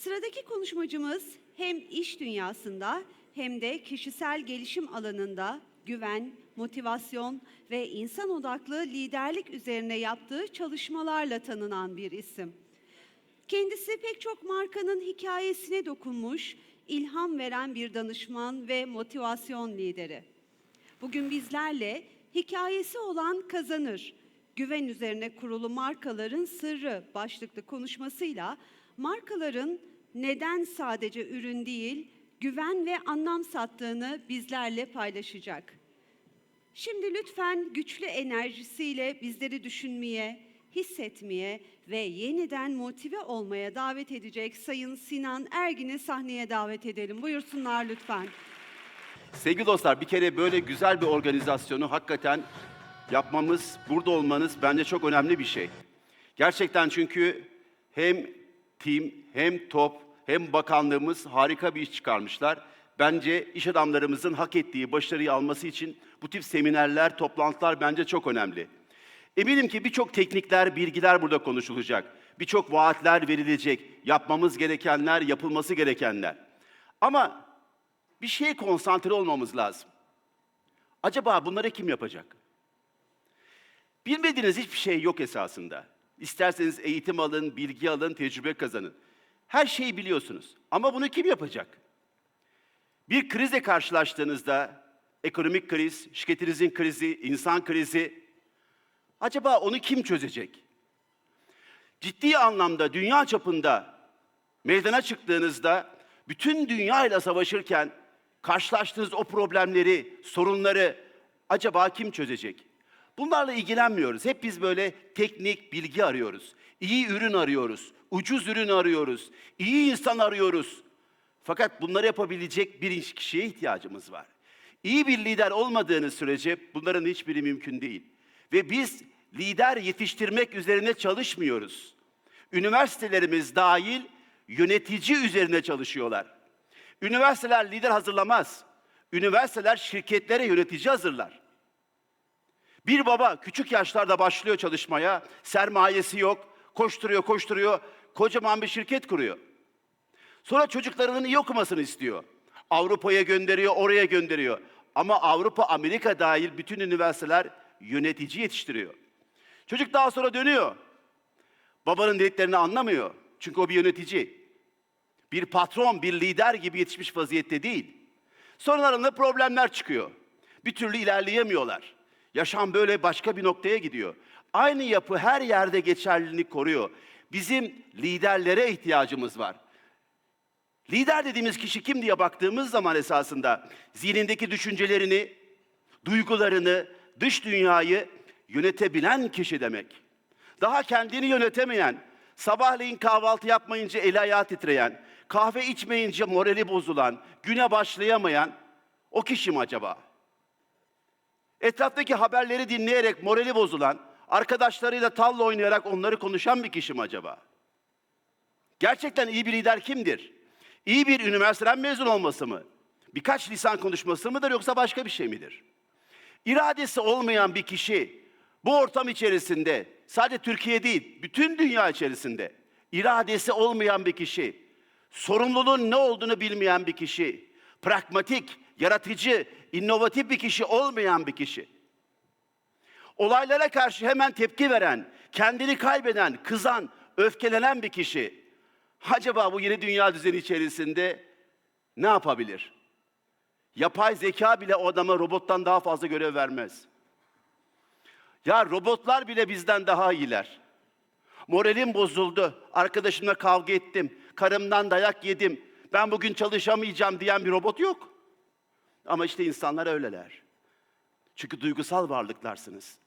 Sıradaki konuşmacımız hem iş dünyasında hem de kişisel gelişim alanında güven, motivasyon ve insan odaklı liderlik üzerine yaptığı çalışmalarla tanınan bir isim. Kendisi pek çok markanın hikayesine dokunmuş, ilham veren bir danışman ve motivasyon lideri. Bugün bizlerle hikayesi olan kazanır. Güven üzerine kurulu markaların sırrı başlıklı konuşmasıyla markaların neden sadece ürün değil, güven ve anlam sattığını bizlerle paylaşacak. Şimdi lütfen güçlü enerjisiyle bizleri düşünmeye, hissetmeye ve yeniden motive olmaya davet edecek Sayın Sinan Ergin'i sahneye davet edelim. Buyursunlar lütfen. Sevgili dostlar bir kere böyle güzel bir organizasyonu hakikaten yapmamız, burada olmanız bence çok önemli bir şey. Gerçekten çünkü hem tim, hem top, hem bakanlığımız harika bir iş çıkarmışlar. Bence iş adamlarımızın hak ettiği başarıyı alması için bu tip seminerler, toplantılar bence çok önemli. Eminim ki birçok teknikler, bilgiler burada konuşulacak. Birçok vaatler verilecek. Yapmamız gerekenler, yapılması gerekenler. Ama bir şeye konsantre olmamız lazım. Acaba bunları kim yapacak? Bilmediğiniz hiçbir şey yok esasında. İsterseniz eğitim alın, bilgi alın, tecrübe kazanın. Her şeyi biliyorsunuz. Ama bunu kim yapacak? Bir krizle karşılaştığınızda, ekonomik kriz, şirketinizin krizi, insan krizi, acaba onu kim çözecek? Ciddi anlamda dünya çapında meydana çıktığınızda bütün dünya ile savaşırken karşılaştığınız o problemleri, sorunları acaba kim çözecek? Bunlarla ilgilenmiyoruz. Hep biz böyle teknik bilgi arıyoruz. İyi ürün arıyoruz. Ucuz ürün arıyoruz. iyi insan arıyoruz. Fakat bunları yapabilecek bir kişiye ihtiyacımız var. İyi bir lider olmadığınız sürece bunların hiçbiri mümkün değil. Ve biz lider yetiştirmek üzerine çalışmıyoruz. Üniversitelerimiz dahil yönetici üzerine çalışıyorlar. Üniversiteler lider hazırlamaz. Üniversiteler şirketlere yönetici hazırlar. Bir baba küçük yaşlarda başlıyor çalışmaya, sermayesi yok, koşturuyor, koşturuyor, kocaman bir şirket kuruyor. Sonra çocuklarının iyi okumasını istiyor. Avrupa'ya gönderiyor, oraya gönderiyor. Ama Avrupa, Amerika dahil bütün üniversiteler yönetici yetiştiriyor. Çocuk daha sonra dönüyor. Babanın dediklerini anlamıyor. Çünkü o bir yönetici. Bir patron, bir lider gibi yetişmiş vaziyette değil. Sonralarında problemler çıkıyor. Bir türlü ilerleyemiyorlar. Yaşam böyle başka bir noktaya gidiyor. Aynı yapı her yerde geçerliliğini koruyor. Bizim liderlere ihtiyacımız var. Lider dediğimiz kişi kim diye baktığımız zaman esasında zihnindeki düşüncelerini, duygularını, dış dünyayı yönetebilen kişi demek. Daha kendini yönetemeyen, sabahleyin kahvaltı yapmayınca eli ayağı titreyen, kahve içmeyince morali bozulan, güne başlayamayan o kişi mi acaba? Etraftaki haberleri dinleyerek morali bozulan, arkadaşlarıyla tavla oynayarak onları konuşan bir kişi mi acaba? Gerçekten iyi bir lider kimdir? İyi bir üniversiteden mezun olması mı? Birkaç lisan konuşması mıdır yoksa başka bir şey midir? İradesi olmayan bir kişi bu ortam içerisinde sadece Türkiye değil, bütün dünya içerisinde iradesi olmayan bir kişi, sorumluluğun ne olduğunu bilmeyen bir kişi, pragmatik, yaratıcı, inovatif bir kişi olmayan bir kişi. Olaylara karşı hemen tepki veren, kendini kaybeden, kızan, öfkelenen bir kişi. Acaba bu yeni dünya düzeni içerisinde ne yapabilir? Yapay zeka bile o adama robottan daha fazla görev vermez. Ya robotlar bile bizden daha iyiler. Moralim bozuldu. Arkadaşımla kavga ettim. Karımdan dayak yedim. Ben bugün çalışamayacağım diyen bir robot yok. Ama işte insanlar öyleler. Çünkü duygusal varlıklarsınız.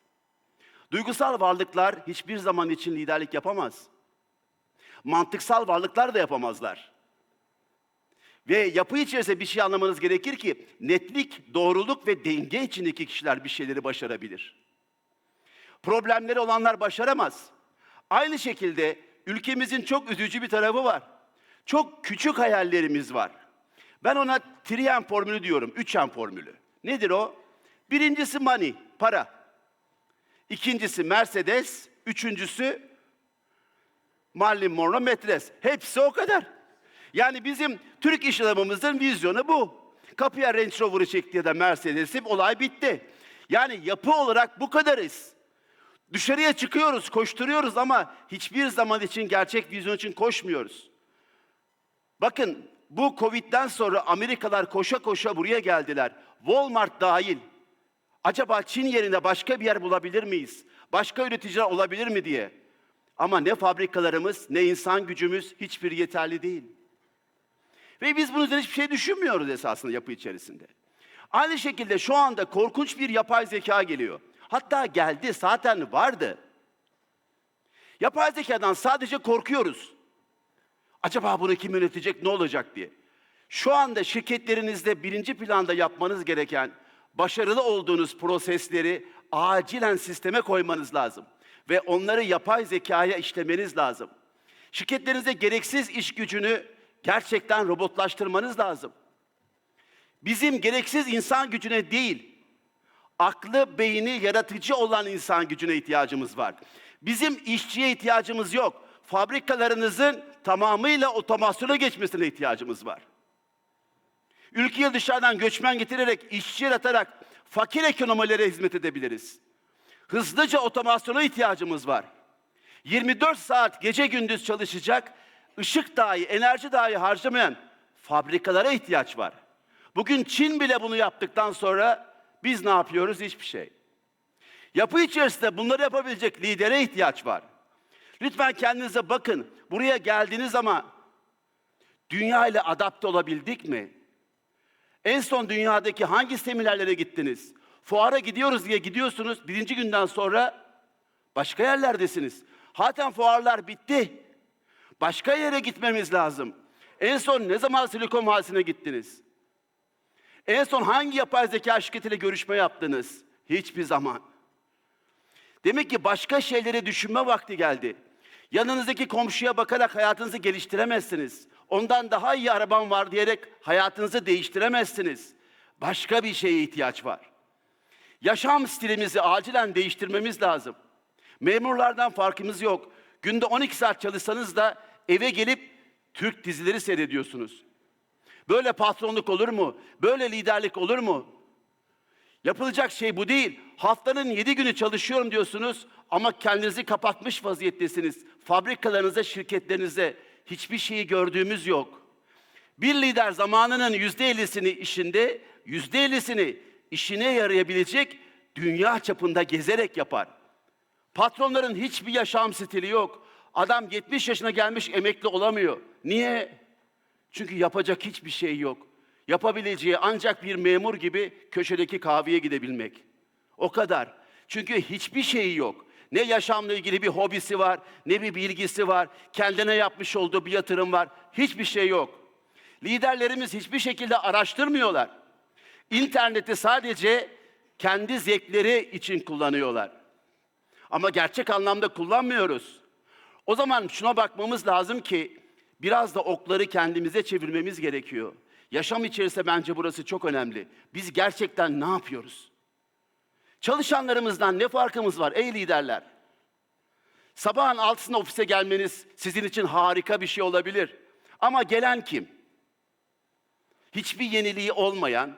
Duygusal varlıklar hiçbir zaman için liderlik yapamaz. Mantıksal varlıklar da yapamazlar. Ve yapı içerisinde bir şey anlamanız gerekir ki netlik, doğruluk ve denge içindeki kişiler bir şeyleri başarabilir. Problemleri olanlar başaramaz. Aynı şekilde ülkemizin çok üzücü bir tarafı var. Çok küçük hayallerimiz var. Ben ona triyen formülü diyorum, üçen formülü. Nedir o? Birincisi money, para. İkincisi Mercedes, üçüncüsü Marilyn Monroe metres. Hepsi o kadar. Yani bizim Türk iş adamımızın vizyonu bu. Kapıya Range Rover'ı çekti ya da Mercedes'i olay bitti. Yani yapı olarak bu kadarız. Dışarıya çıkıyoruz, koşturuyoruz ama hiçbir zaman için gerçek vizyon için koşmuyoruz. Bakın bu Covid'den sonra Amerikalılar koşa koşa buraya geldiler. Walmart dahil. Acaba Çin yerine başka bir yer bulabilir miyiz? Başka üreticiler olabilir mi diye. Ama ne fabrikalarımız ne insan gücümüz hiçbir yeterli değil. Ve biz bunun üzerine hiçbir şey düşünmüyoruz esasında yapı içerisinde. Aynı şekilde şu anda korkunç bir yapay zeka geliyor. Hatta geldi, zaten vardı. Yapay zekadan sadece korkuyoruz. Acaba bunu kim yönetecek, ne olacak diye. Şu anda şirketlerinizde birinci planda yapmanız gereken başarılı olduğunuz prosesleri acilen sisteme koymanız lazım. Ve onları yapay zekaya işlemeniz lazım. Şirketlerinizde gereksiz iş gücünü gerçekten robotlaştırmanız lazım. Bizim gereksiz insan gücüne değil, aklı, beyni yaratıcı olan insan gücüne ihtiyacımız var. Bizim işçiye ihtiyacımız yok. Fabrikalarınızın tamamıyla otomasyona geçmesine ihtiyacımız var. Ülkeye dışarıdan göçmen getirerek, işçi yaratarak fakir ekonomilere hizmet edebiliriz. Hızlıca otomasyona ihtiyacımız var. 24 saat gece gündüz çalışacak, ışık dahi, enerji dahi harcamayan fabrikalara ihtiyaç var. Bugün Çin bile bunu yaptıktan sonra biz ne yapıyoruz? Hiçbir şey. Yapı içerisinde bunları yapabilecek lidere ihtiyaç var. Lütfen kendinize bakın. Buraya geldiğiniz ama dünya ile adapte olabildik mi? En son dünyadaki hangi seminerlere gittiniz? Fuara gidiyoruz diye gidiyorsunuz. Birinci günden sonra başka yerlerdesiniz. Zaten fuarlar bitti. Başka yere gitmemiz lazım. En son ne zaman Silikon Vadisi'ne gittiniz? En son hangi yapay zeka şirketiyle görüşme yaptınız? Hiçbir zaman. Demek ki başka şeyleri düşünme vakti geldi. Yanınızdaki komşuya bakarak hayatınızı geliştiremezsiniz. Ondan daha iyi arabam var diyerek hayatınızı değiştiremezsiniz. Başka bir şeye ihtiyaç var. Yaşam stilimizi acilen değiştirmemiz lazım. Memurlardan farkımız yok. Günde 12 saat çalışsanız da eve gelip Türk dizileri seyrediyorsunuz. Böyle patronluk olur mu? Böyle liderlik olur mu? Yapılacak şey bu değil. Haftanın yedi günü çalışıyorum diyorsunuz ama kendinizi kapatmış vaziyettesiniz. Fabrikalarınıza, şirketlerinize hiçbir şeyi gördüğümüz yok. Bir lider zamanının yüzde ellisini işinde, yüzde ellisini işine yarayabilecek dünya çapında gezerek yapar. Patronların hiçbir yaşam stili yok. Adam 70 yaşına gelmiş emekli olamıyor. Niye? Çünkü yapacak hiçbir şey yok. Yapabileceği ancak bir memur gibi köşedeki kahveye gidebilmek. O kadar. Çünkü hiçbir şeyi yok. Ne yaşamla ilgili bir hobisi var, ne bir bilgisi var, kendine yapmış olduğu bir yatırım var. Hiçbir şey yok. Liderlerimiz hiçbir şekilde araştırmıyorlar. İnterneti sadece kendi zevkleri için kullanıyorlar. Ama gerçek anlamda kullanmıyoruz. O zaman şuna bakmamız lazım ki biraz da okları kendimize çevirmemiz gerekiyor. Yaşam içerisinde bence burası çok önemli. Biz gerçekten ne yapıyoruz? Çalışanlarımızdan ne farkımız var ey liderler? Sabahın altısında ofise gelmeniz sizin için harika bir şey olabilir. Ama gelen kim? Hiçbir yeniliği olmayan,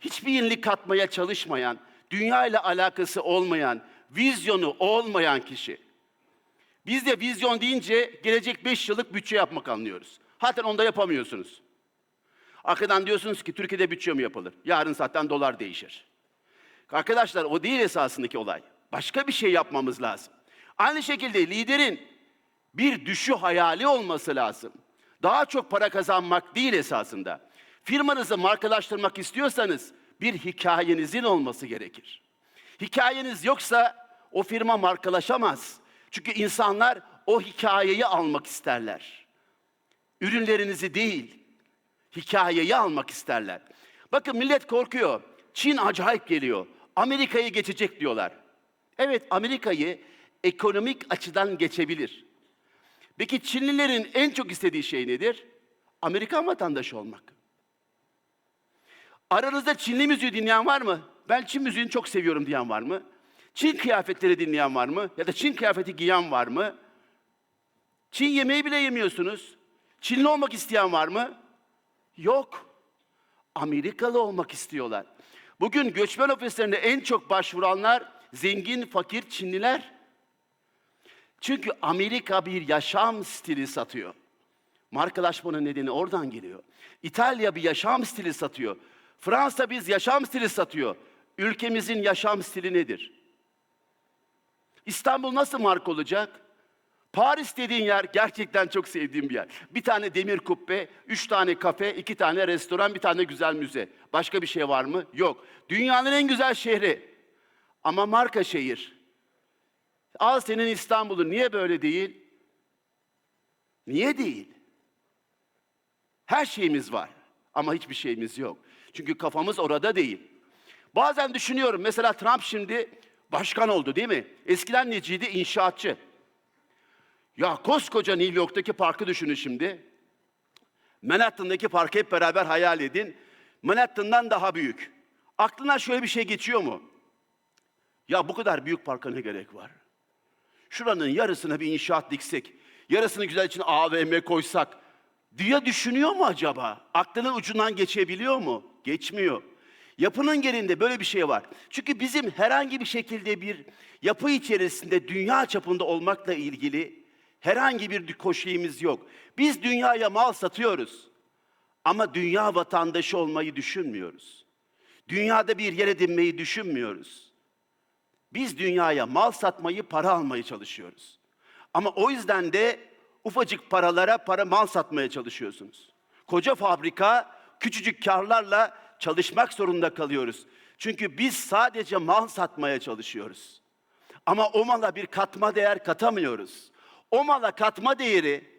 hiçbir yenilik katmaya çalışmayan, dünya ile alakası olmayan, vizyonu olmayan kişi. Biz de vizyon deyince gelecek 5 yıllık bütçe yapmak anlıyoruz. Zaten onda yapamıyorsunuz. Arkadan diyorsunuz ki Türkiye'de bütçe mi yapılır? Yarın zaten dolar değişir. Arkadaşlar o değil esasındaki olay. Başka bir şey yapmamız lazım. Aynı şekilde liderin bir düşü hayali olması lazım. Daha çok para kazanmak değil esasında. Firmanızı markalaştırmak istiyorsanız bir hikayenizin olması gerekir. Hikayeniz yoksa o firma markalaşamaz. Çünkü insanlar o hikayeyi almak isterler. Ürünlerinizi değil, hikayeyi almak isterler. Bakın millet korkuyor. Çin acayip geliyor. Amerika'yı geçecek diyorlar. Evet Amerika'yı ekonomik açıdan geçebilir. Peki Çinlilerin en çok istediği şey nedir? Amerikan vatandaşı olmak. Aranızda Çinli müziği dinleyen var mı? Ben Çin müziğini çok seviyorum diyen var mı? Çin kıyafetleri dinleyen var mı? Ya da Çin kıyafeti giyen var mı? Çin yemeği bile yemiyorsunuz. Çinli olmak isteyen var mı? Yok. Amerikalı olmak istiyorlar. Bugün göçmen ofislerine en çok başvuranlar zengin, fakir Çinliler. Çünkü Amerika bir yaşam stili satıyor. Markalaşmanın nedeni oradan geliyor. İtalya bir yaşam stili satıyor. Fransa biz yaşam stili satıyor. Ülkemizin yaşam stili nedir? İstanbul nasıl marka olacak? Paris dediğin yer gerçekten çok sevdiğim bir yer. Bir tane demir kubbe, üç tane kafe, iki tane restoran, bir tane güzel müze. Başka bir şey var mı? Yok. Dünyanın en güzel şehri. Ama marka şehir. Al senin İstanbul'un niye böyle değil? Niye değil? Her şeyimiz var ama hiçbir şeyimiz yok. Çünkü kafamız orada değil. Bazen düşünüyorum mesela Trump şimdi başkan oldu değil mi? Eskiden neciydi? İnşaatçı. Ya koskoca New York'taki parkı düşünün şimdi. Manhattan'daki parkı hep beraber hayal edin. Manhattan'dan daha büyük. Aklına şöyle bir şey geçiyor mu? Ya bu kadar büyük parka ne gerek var? Şuranın yarısına bir inşaat diksek, yarısını güzel için AVM koysak diye düşünüyor mu acaba? Aklının ucundan geçebiliyor mu? Geçmiyor. Yapının gerinde böyle bir şey var. Çünkü bizim herhangi bir şekilde bir yapı içerisinde dünya çapında olmakla ilgili herhangi bir koşuyumuz yok. Biz dünyaya mal satıyoruz. Ama dünya vatandaşı olmayı düşünmüyoruz. Dünyada bir yer edinmeyi düşünmüyoruz. Biz dünyaya mal satmayı, para almayı çalışıyoruz. Ama o yüzden de ufacık paralara para mal satmaya çalışıyorsunuz. Koca fabrika küçücük karlarla çalışmak zorunda kalıyoruz. Çünkü biz sadece mal satmaya çalışıyoruz. Ama o mala bir katma değer katamıyoruz. O mala katma değeri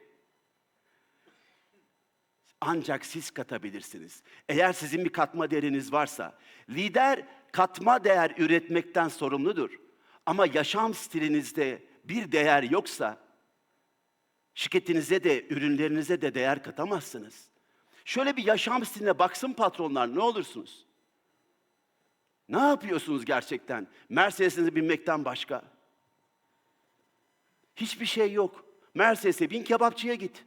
ancak siz katabilirsiniz. Eğer sizin bir katma değeriniz varsa, lider katma değer üretmekten sorumludur. Ama yaşam stilinizde bir değer yoksa, şirketinize de, ürünlerinize de değer katamazsınız. Şöyle bir yaşam stiline baksın patronlar, ne olursunuz? Ne yapıyorsunuz gerçekten? Mercedes'inize binmekten başka. Hiçbir şey yok. Mercedes'e bin kebapçıya git.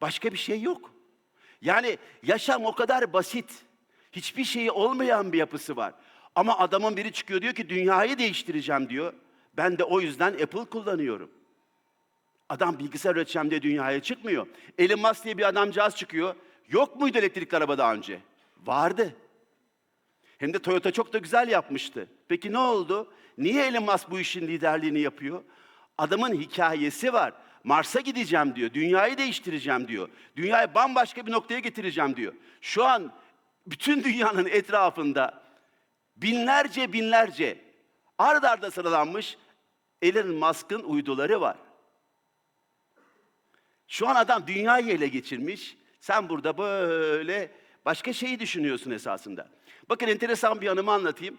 Başka bir şey yok. Yani yaşam o kadar basit. Hiçbir şeyi olmayan bir yapısı var. Ama adamın biri çıkıyor diyor ki dünyayı değiştireceğim diyor. Ben de o yüzden Apple kullanıyorum. Adam bilgisayar üreteceğim diye dünyaya çıkmıyor. Elon Musk diye bir adamcağız çıkıyor. Yok muydu elektrikli araba daha önce? Vardı. Hem de Toyota çok da güzel yapmıştı. Peki ne oldu? Niye Elon Musk bu işin liderliğini yapıyor? Adamın hikayesi var. Mars'a gideceğim diyor. Dünyayı değiştireceğim diyor. Dünyayı bambaşka bir noktaya getireceğim diyor. Şu an bütün dünyanın etrafında binlerce binlerce ard arda sıralanmış Elon Musk'ın uyduları var. Şu an adam dünyayı ele geçirmiş. Sen burada böyle başka şeyi düşünüyorsun esasında. Bakın enteresan bir anımı anlatayım.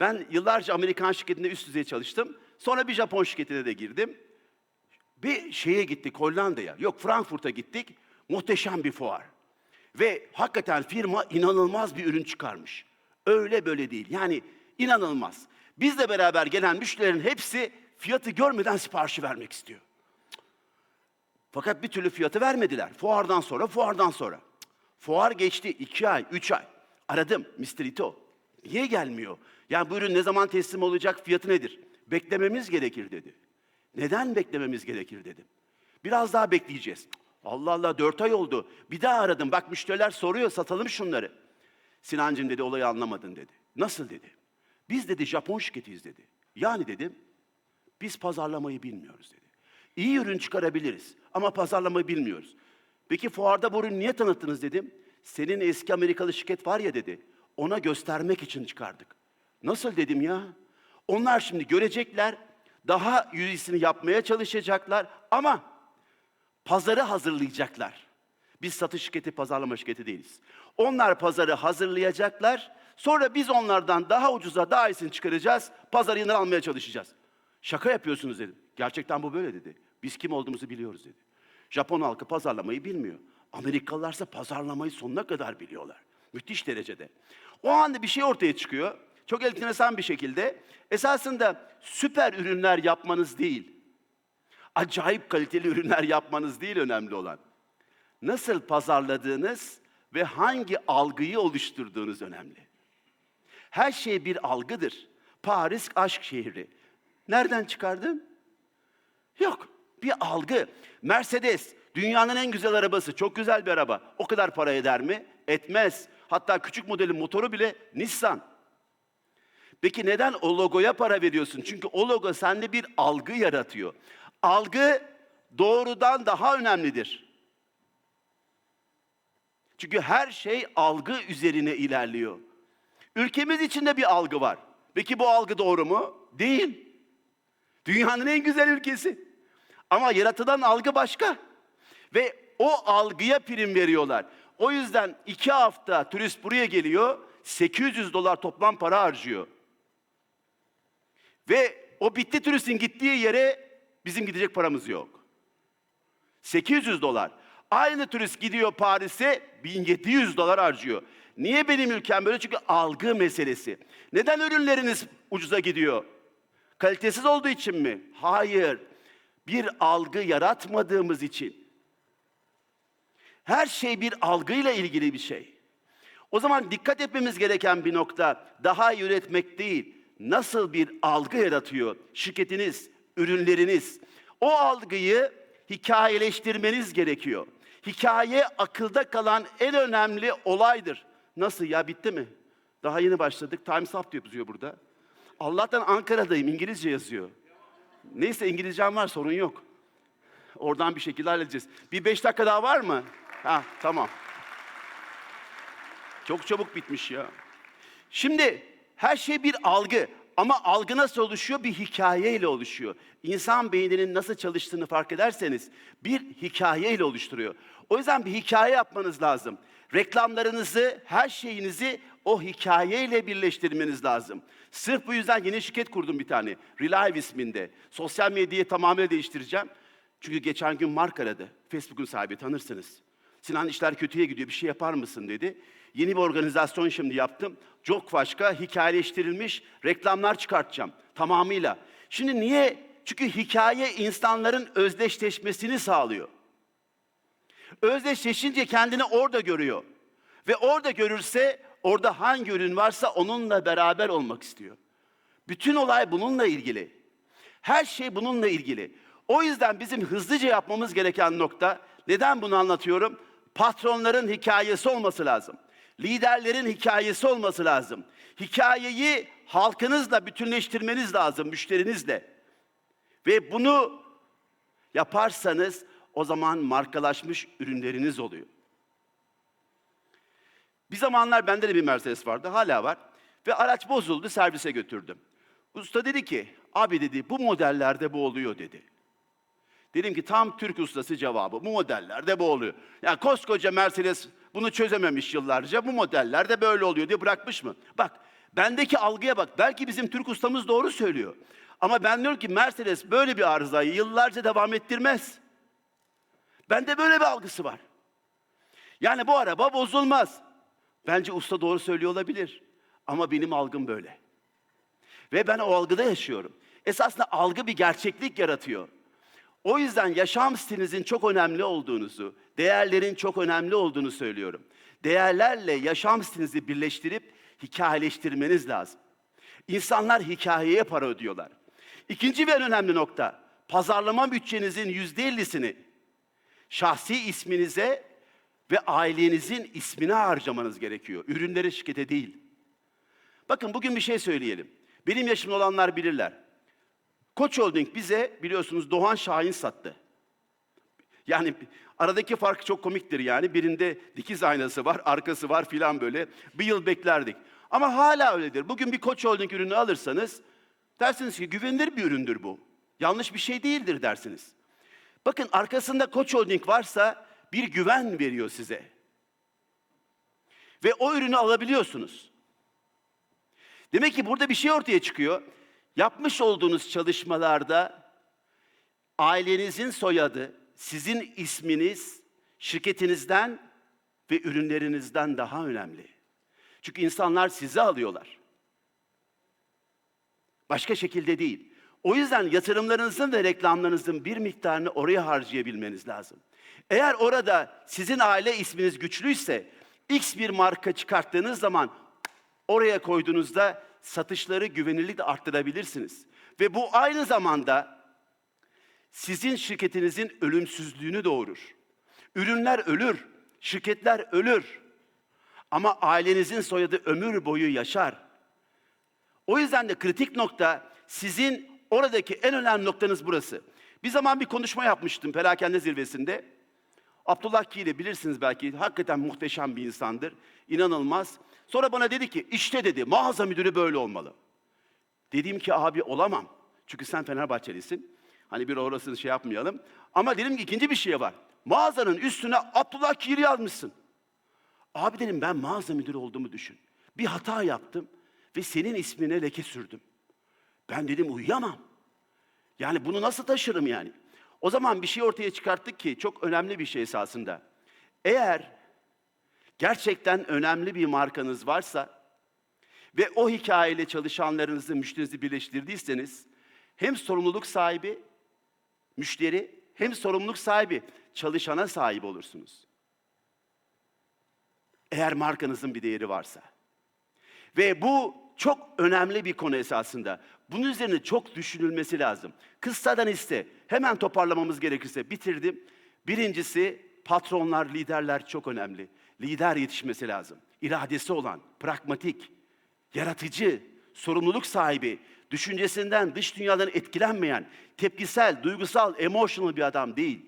Ben yıllarca Amerikan şirketinde üst düzey çalıştım. Sonra bir Japon şirketine de girdim. Bir şeye gittik Hollanda'ya. Yok Frankfurt'a gittik. Muhteşem bir fuar. Ve hakikaten firma inanılmaz bir ürün çıkarmış. Öyle böyle değil. Yani inanılmaz. Bizle beraber gelen müşterilerin hepsi fiyatı görmeden siparişi vermek istiyor. Fakat bir türlü fiyatı vermediler. Fuardan sonra, fuardan sonra. Fuar geçti iki ay, üç ay. Aradım Mr. Ito. Niye gelmiyor? Yani bu ürün ne zaman teslim olacak, fiyatı nedir? Beklememiz gerekir dedi. Neden beklememiz gerekir dedim. Biraz daha bekleyeceğiz. Allah Allah dört ay oldu. Bir daha aradım. Bak müşteriler soruyor satalım şunları. Sinancım dedi olayı anlamadın dedi. Nasıl dedi. Biz dedi Japon şirketiyiz dedi. Yani dedim biz pazarlamayı bilmiyoruz dedi. İyi ürün çıkarabiliriz ama pazarlamayı bilmiyoruz. Peki fuarda bu ürünü niye tanıttınız dedim. Senin eski Amerikalı şirket var ya dedi. Ona göstermek için çıkardık. Nasıl dedim ya? Onlar şimdi görecekler, daha iyisini yapmaya çalışacaklar ama pazarı hazırlayacaklar. Biz satış şirketi, pazarlama şirketi değiliz. Onlar pazarı hazırlayacaklar. Sonra biz onlardan daha ucuza, daha iyisini çıkaracağız. Pazarı yeniden almaya çalışacağız. Şaka yapıyorsunuz dedim. Gerçekten bu böyle dedi. Biz kim olduğumuzu biliyoruz dedi. Japon halkı pazarlamayı bilmiyor. Amerikalılarsa pazarlamayı sonuna kadar biliyorlar. Müthiş derecede. O anda bir şey ortaya çıkıyor. Çok enteresan bir şekilde. Esasında süper ürünler yapmanız değil. Acayip kaliteli ürünler yapmanız değil önemli olan. nasıl pazarladığınız ve hangi algıyı oluşturduğunuz önemli. Her şey bir algıdır. Paris aşk şehri. Nereden çıkardın? Yok. Bir algı. Mercedes dünyanın en güzel arabası. Çok güzel bir araba. O kadar para eder mi? Etmez. Hatta küçük modelin motoru bile Nissan. Peki neden o logoya para veriyorsun? Çünkü o logo sende bir algı yaratıyor. Algı doğrudan daha önemlidir. Çünkü her şey algı üzerine ilerliyor. Ülkemiz içinde bir algı var. Peki bu algı doğru mu? Değil. Dünyanın en güzel ülkesi. Ama yaratılan algı başka. Ve o algıya prim veriyorlar. O yüzden iki hafta turist buraya geliyor, 800 dolar toplam para harcıyor. Ve o bitti turistin gittiği yere bizim gidecek paramız yok. 800 dolar. Aynı turist gidiyor Paris'e 1700 dolar harcıyor. Niye benim ülkem böyle? Çünkü algı meselesi. Neden ürünleriniz ucuza gidiyor? Kalitesiz olduğu için mi? Hayır. Bir algı yaratmadığımız için. Her şey bir algıyla ilgili bir şey. O zaman dikkat etmemiz gereken bir nokta daha iyi üretmek değil. Nasıl bir algı yaratıyor şirketiniz, ürünleriniz? O algıyı hikayeleştirmeniz gerekiyor. Hikaye akılda kalan en önemli olaydır. Nasıl ya bitti mi? Daha yeni başladık. Times Up yazıyor burada. Allah'tan Ankara'dayım. İngilizce yazıyor. Neyse İngilizcem var sorun yok. Oradan bir şekilde halledeceğiz. Bir beş dakika daha var mı? Ha tamam. Çok çabuk bitmiş ya. Şimdi her şey bir algı ama algı nasıl oluşuyor? Bir hikayeyle oluşuyor. İnsan beyninin nasıl çalıştığını fark ederseniz bir hikayeyle oluşturuyor. O yüzden bir hikaye yapmanız lazım. Reklamlarınızı, her şeyinizi o hikayeyle birleştirmeniz lazım. Sırf bu yüzden yeni şirket kurdum bir tane. Relive isminde. Sosyal medyayı tamamen değiştireceğim. Çünkü geçen gün Mark aradı. Facebook'un sahibi tanırsınız. Sinan işler kötüye gidiyor bir şey yapar mısın dedi. Yeni bir organizasyon şimdi yaptım. Çok başka hikayeleştirilmiş reklamlar çıkartacağım tamamıyla. Şimdi niye? Çünkü hikaye insanların özdeşleşmesini sağlıyor. Özdeşleşince kendini orada görüyor. Ve orada görürse orada hangi ürün varsa onunla beraber olmak istiyor. Bütün olay bununla ilgili. Her şey bununla ilgili. O yüzden bizim hızlıca yapmamız gereken nokta, neden bunu anlatıyorum? Patronların hikayesi olması lazım. Liderlerin hikayesi olması lazım. Hikayeyi halkınızla bütünleştirmeniz lazım, müşterinizle. Ve bunu yaparsanız o zaman markalaşmış ürünleriniz oluyor. Bir zamanlar bende de bir Mercedes vardı, hala var. Ve araç bozuldu, servise götürdüm. Usta dedi ki, abi dedi bu modellerde bu oluyor dedi. Dedim ki tam Türk ustası cevabı. Bu modellerde bu oluyor. Yani koskoca Mercedes bunu çözememiş yıllarca. Bu modellerde böyle oluyor diye bırakmış mı? Bak bendeki algıya bak. Belki bizim Türk ustamız doğru söylüyor. Ama ben diyorum ki Mercedes böyle bir arızayı yıllarca devam ettirmez. Bende böyle bir algısı var. Yani bu araba bozulmaz. Bence usta doğru söylüyor olabilir. Ama benim algım böyle. Ve ben o algıda yaşıyorum. Esasında algı bir gerçeklik yaratıyor. O yüzden yaşam stilinizin çok önemli olduğunuzu, değerlerin çok önemli olduğunu söylüyorum. Değerlerle yaşam stilinizi birleştirip hikayeleştirmeniz lazım. İnsanlar hikayeye para ödüyorlar. İkinci ve en önemli nokta, pazarlama bütçenizin yüzde ellisini şahsi isminize ve ailenizin ismine harcamanız gerekiyor. Ürünleri şirkete değil. Bakın bugün bir şey söyleyelim. Benim yaşımda olanlar bilirler. Koç Holding bize biliyorsunuz Doğan Şahin sattı. Yani aradaki fark çok komiktir yani. Birinde dikiz aynası var, arkası var filan böyle. Bir yıl beklerdik. Ama hala öyledir. Bugün bir Koç Holding ürünü alırsanız dersiniz ki güvenilir bir üründür bu. Yanlış bir şey değildir dersiniz. Bakın arkasında Koç Holding varsa bir güven veriyor size. Ve o ürünü alabiliyorsunuz. Demek ki burada bir şey ortaya çıkıyor. Yapmış olduğunuz çalışmalarda ailenizin soyadı, sizin isminiz şirketinizden ve ürünlerinizden daha önemli. Çünkü insanlar sizi alıyorlar. Başka şekilde değil. O yüzden yatırımlarınızın ve reklamlarınızın bir miktarını oraya harcayabilmeniz lazım. Eğer orada sizin aile isminiz güçlüyse X bir marka çıkarttığınız zaman oraya koyduğunuzda satışları güvenilirlikle arttırabilirsiniz. Ve bu aynı zamanda sizin şirketinizin ölümsüzlüğünü doğurur. Ürünler ölür, şirketler ölür. Ama ailenizin soyadı ömür boyu yaşar. O yüzden de kritik nokta sizin oradaki en önemli noktanız burası. Bir zaman bir konuşma yapmıştım perakende zirvesinde. Abdullah Ki'yle bilirsiniz belki. Hakikaten muhteşem bir insandır. İnanılmaz. Sonra bana dedi ki işte dedi mağaza müdürü böyle olmalı. Dedim ki abi olamam. Çünkü sen Fenerbahçelisin. Hani bir orasını şey yapmayalım. Ama dedim ki ikinci bir şey var. Mağazanın üstüne Abdullah Kiri yazmışsın. Abi dedim ben mağaza müdürü olduğumu düşün. Bir hata yaptım ve senin ismine leke sürdüm. Ben dedim uyuyamam. Yani bunu nasıl taşırım yani? O zaman bir şey ortaya çıkarttık ki çok önemli bir şey esasında. Eğer gerçekten önemli bir markanız varsa ve o hikayeyle çalışanlarınızı, müşterinizi birleştirdiyseniz hem sorumluluk sahibi, müşteri hem sorumluluk sahibi, çalışana sahip olursunuz. Eğer markanızın bir değeri varsa. Ve bu çok önemli bir konu esasında. Bunun üzerine çok düşünülmesi lazım. Kıssadan iste. Hemen toparlamamız gerekirse bitirdim. Birincisi patronlar, liderler çok önemli. Lider yetişmesi lazım. İradesi olan, pragmatik, yaratıcı, sorumluluk sahibi, düşüncesinden, dış dünyadan etkilenmeyen, tepkisel, duygusal, emotional bir adam değil.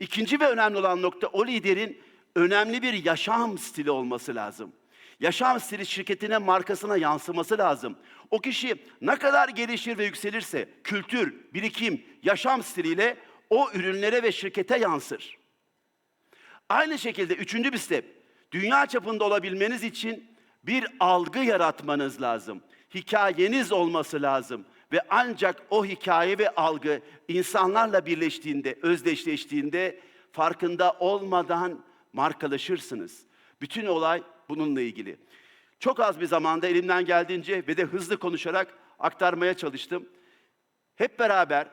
İkinci ve önemli olan nokta o liderin önemli bir yaşam stili olması lazım. Yaşam stili şirketine, markasına yansıması lazım. O kişi ne kadar gelişir ve yükselirse kültür, birikim, yaşam stiliyle o ürünlere ve şirkete yansır. Aynı şekilde üçüncü bir step, dünya çapında olabilmeniz için bir algı yaratmanız lazım. Hikayeniz olması lazım ve ancak o hikaye ve algı insanlarla birleştiğinde, özdeşleştiğinde farkında olmadan markalaşırsınız. Bütün olay bununla ilgili. Çok az bir zamanda elimden geldiğince ve de hızlı konuşarak aktarmaya çalıştım. Hep beraber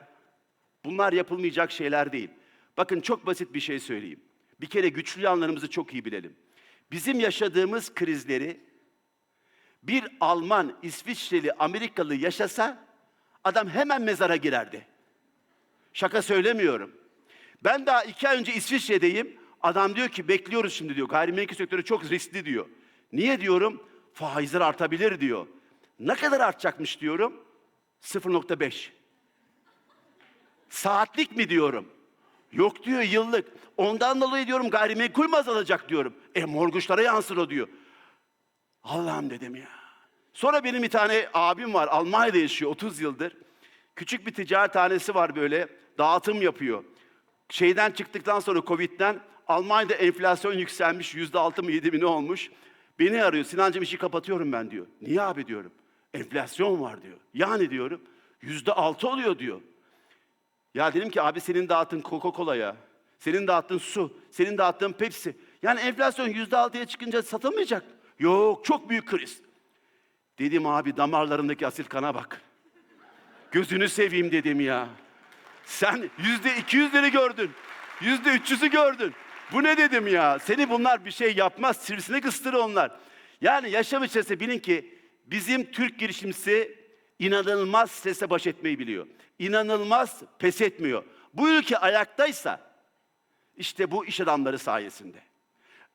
bunlar yapılmayacak şeyler değil. Bakın çok basit bir şey söyleyeyim. Bir kere güçlü yanlarımızı çok iyi bilelim. Bizim yaşadığımız krizleri bir Alman, İsviçreli, Amerikalı yaşasa adam hemen mezara girerdi. Şaka söylemiyorum. Ben daha iki ay önce İsviçre'deyim. Adam diyor ki bekliyoruz şimdi diyor. Gayrimenkul sektörü çok riskli diyor. Niye diyorum? Faizler artabilir diyor. Ne kadar artacakmış diyorum? 0.5. Saatlik mi diyorum? Yok diyor yıllık. Ondan dolayı diyorum gayrimenkul mü azalacak diyorum. E morguçlara yansır o diyor. Allah'ım dedim ya. Sonra benim bir tane abim var. Almanya'da yaşıyor 30 yıldır. Küçük bir ticarethanesi var böyle. Dağıtım yapıyor. Şeyden çıktıktan sonra Covid'den Almanya'da enflasyon yükselmiş. Yüzde altı mı yedi mi ne olmuş. Beni arıyor. Sinancım işi kapatıyorum ben diyor. Niye abi diyorum. Enflasyon var diyor. Yani diyorum. Yüzde altı oluyor diyor. Ya dedim ki abi senin dağıttığın Coca-Cola'ya, senin dağıttığın su, senin dağıttığın Pepsi. Yani enflasyon yüzde altıya çıkınca satılmayacak. Yok çok büyük kriz. Dedim abi damarlarındaki asil kana bak. Gözünü seveyim dedim ya. Sen yüzde iki yüzleri gördün. Yüzde üç yüzü gördün. Bu ne dedim ya? Seni bunlar bir şey yapmaz. Sivrisinek ıstırı onlar. Yani yaşam içerisinde bilin ki bizim Türk girişimcisi inanılmaz strese baş etmeyi biliyor. İnanılmaz pes etmiyor. Bu ülke ayaktaysa işte bu iş adamları sayesinde.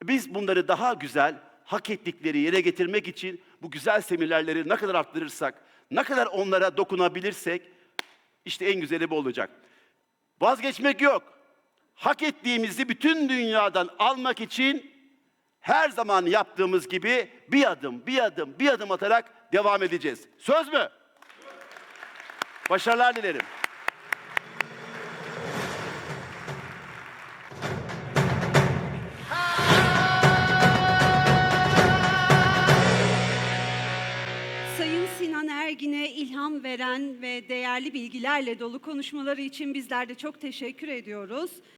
Biz bunları daha güzel, hak ettikleri yere getirmek için bu güzel seminerleri ne kadar arttırırsak, ne kadar onlara dokunabilirsek işte en güzeli bu olacak. Vazgeçmek yok. Hak ettiğimizi bütün dünyadan almak için her zaman yaptığımız gibi bir adım, bir adım, bir adım atarak devam edeceğiz. Söz mü? Başarılar dilerim. Sayın Sinan Ergin'e ilham veren ve değerli bilgilerle dolu konuşmaları için bizler de çok teşekkür ediyoruz.